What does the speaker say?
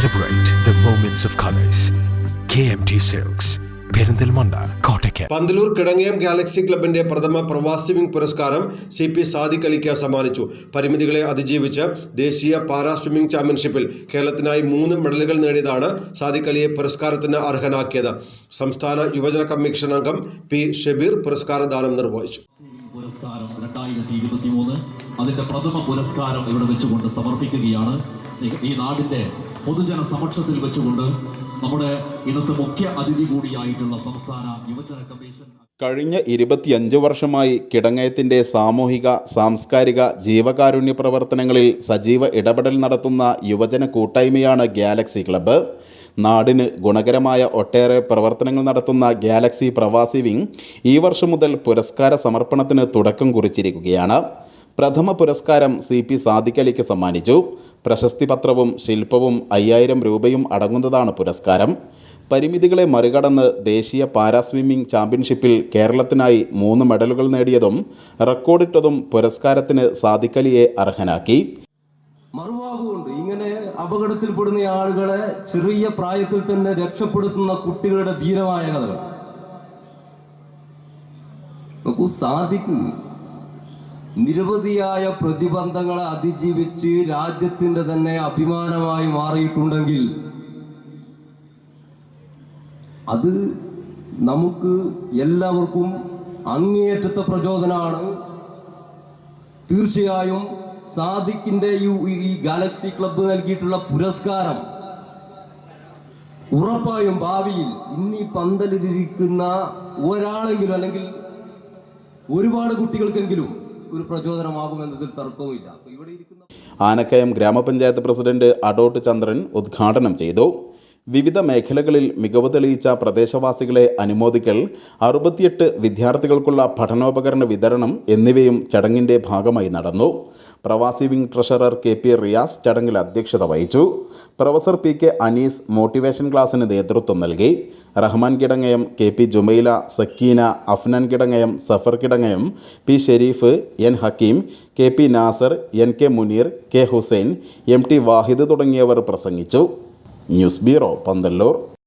Celebrate the moments of colors. KMT Silks. Perinthalmanna കോട്ടയ്ക്ക് Pandalur Kidangayam galaxy ക്ലബിന്റെ പ്രഥമ പ്രവാസി വിംഗ് പുരസ്കാരം സി പി സാദിഖ് അലിക്ക് സമ്മാനിച്ചു. പരിമിതികളെ അതിജീവിച്ച് ദേശീയ പാരാ സ്വിമ്മിംഗ് ചാമ്പ്യൻഷിപ്പിൽ കേരളത്തിനായി മൂന്ന് മെഡലുകൾ നേടിയതാണ് സാദിഖ് അലിയെ പുരസ്കാരത്തിന് അർഹനാക്കിയത്. സംസ്ഥാന യുവജന കമ്മീഷൻ അംഗം പി ഷബീർ പുരസ്കാരദാനം നിർവഹിച്ചു. പുരസ്കാരം രണ്ടായിരത്തി ഇരുപത്തി മൂന്ന് അതിന്റെ പ്രഥമ പുരസ്കാരം ഇവിടെ വെച്ചുകൊണ്ട് സമർപ്പിക്കുകയാണ്. ഈ- നാടിന്റെ പൊതുജന സമക്ഷത്തിൽ വെച്ചുകൊണ്ട് നമ്മുടെ ഇന്നത്തെ മുഖ്യ അതിഥി കൂടിയായിട്ടുള്ള സംസ്ഥാന യുവജന കമ്മീഷൻ കഴിഞ്ഞ ഇരുപത്തിയഞ്ച് വർഷമായി കിടങ്ങയത്തിന്റെ സാമൂഹിക സാംസ്കാരിക ജീവകാരുണ്യ പ്രവർത്തനങ്ങളിൽ സജീവ ഇടപെടൽ നടത്തുന്ന യുവജന കൂട്ടായ്മയാണ് ഗാലക്സി ക്ലബ്ബ്. നാടിന് ഗുണകരമായ ഒട്ടേറെ പ്രവർത്തനങ്ങൾ നടത്തുന്ന ഗാലക്സി പ്രവാസി വിംഗ് ഈ വർഷം മുതൽ പുരസ്കാര സമർപ്പണത്തിന് തുടക്കം കുറിച്ചിരിക്കുകയാണ്. പ്രഥമ പുരസ്കാരം സി പി സാദിക്കലിക്ക് സമ്മാനിച്ചു. പ്രശസ്തി പത്രവും ശില്പവും അയ്യായിരം രൂപയും അടങ്ങുന്നതാണ് പുരസ്കാരം. പരിമിതികളെ മറികടന്ന് ദേശീയ പാരാസ്വിമ്മിംഗ് ചാമ്പ്യൻഷിപ്പിൽ കേരളത്തിനായി മൂന്ന് മെഡലുകൾ നേടിയതും റെക്കോർഡിട്ടതും പുരസ്കാരത്തിന് സാദിക്കലിയെ അർഹനാക്കി. മറുഭാഗമുണ്ട് ഇങ്ങനെ അപകടത്തിൽപ്പെടുന്ന ആളുകളെ ചെറിയ പ്രായത്തിൽ തന്നെ രക്ഷപ്പെടുത്തുന്ന കുട്ടികളുടെ ധീരമായ കഥകൾ. നോക്കൂ സാധിക്കും നിരവധിയായ പ്രതിബന്ധങ്ങളെ അതിജീവിച്ച് രാജ്യത്തിന്റെ തന്നെ അഭിമാനമായി മാറിയിട്ടുണ്ടെങ്കിൽ അത് നമുക്ക് എല്ലാവർക്കും അങ്ങേയറ്റത്തെ പ്രചോദനമാണ്. തീർച്ചയായും സാദിഖിന്റെ ഈ ഗാലക്സി ക്ലബ്ബ് നൽകിയിട്ടുള്ള പുരസ്കാരം ഉറപ്പായും ഭാവിയിൽ ഇന്നീ പന്തലിരിക്കുന്ന ഒരാളെങ്കിലും അല്ലെങ്കിൽ ഒരുപാട് കുട്ടികൾക്കെങ്കിലും ഒരു പ്രചോദനമാകുമെന്നതിൽ തർക്കവുമില്ല. അപ്പോൾ ഇവിടെ ഇരിക്കുന്ന ആനക്കയം ഗ്രാമപഞ്ചായത്ത് പ്രസിഡന്റ് അഡോട്ട് ചന്ദ്രൻ ഉദ്ഘാടനം ചെയ്തു. വിവിധ മേഖലകളിൽ മികവ് തെളിയിച്ച പ്രദേശവാസികളെ അനുമോദിക്കൽ അറുപത്തിയെട്ട് വിദ്യാർത്ഥികൾക്കുള്ള പഠനോപകരണ വിതരണം എന്നിവയും ചടങ്ങിന്റെ ഭാഗമായി നടന്നു. പ്രവാസി wing treasurer K P Riyas ചടങ്ങിൽ അധ്യക്ഷത വഹിച്ചു. Professor P K Anees motivation ക്ലാസ്സിന് നേതൃത്വം നൽകി. Rahman Kidangayam K P Jumaila Sakeena Afnan Kidangayam Safar Kidangayam P Sharif N Hakeem K P Nasar N K Muneer K Hussain M T Wahid തുടങ്ങിയവർ പ്രസംഗിച്ചു. News bureau Panthalloor.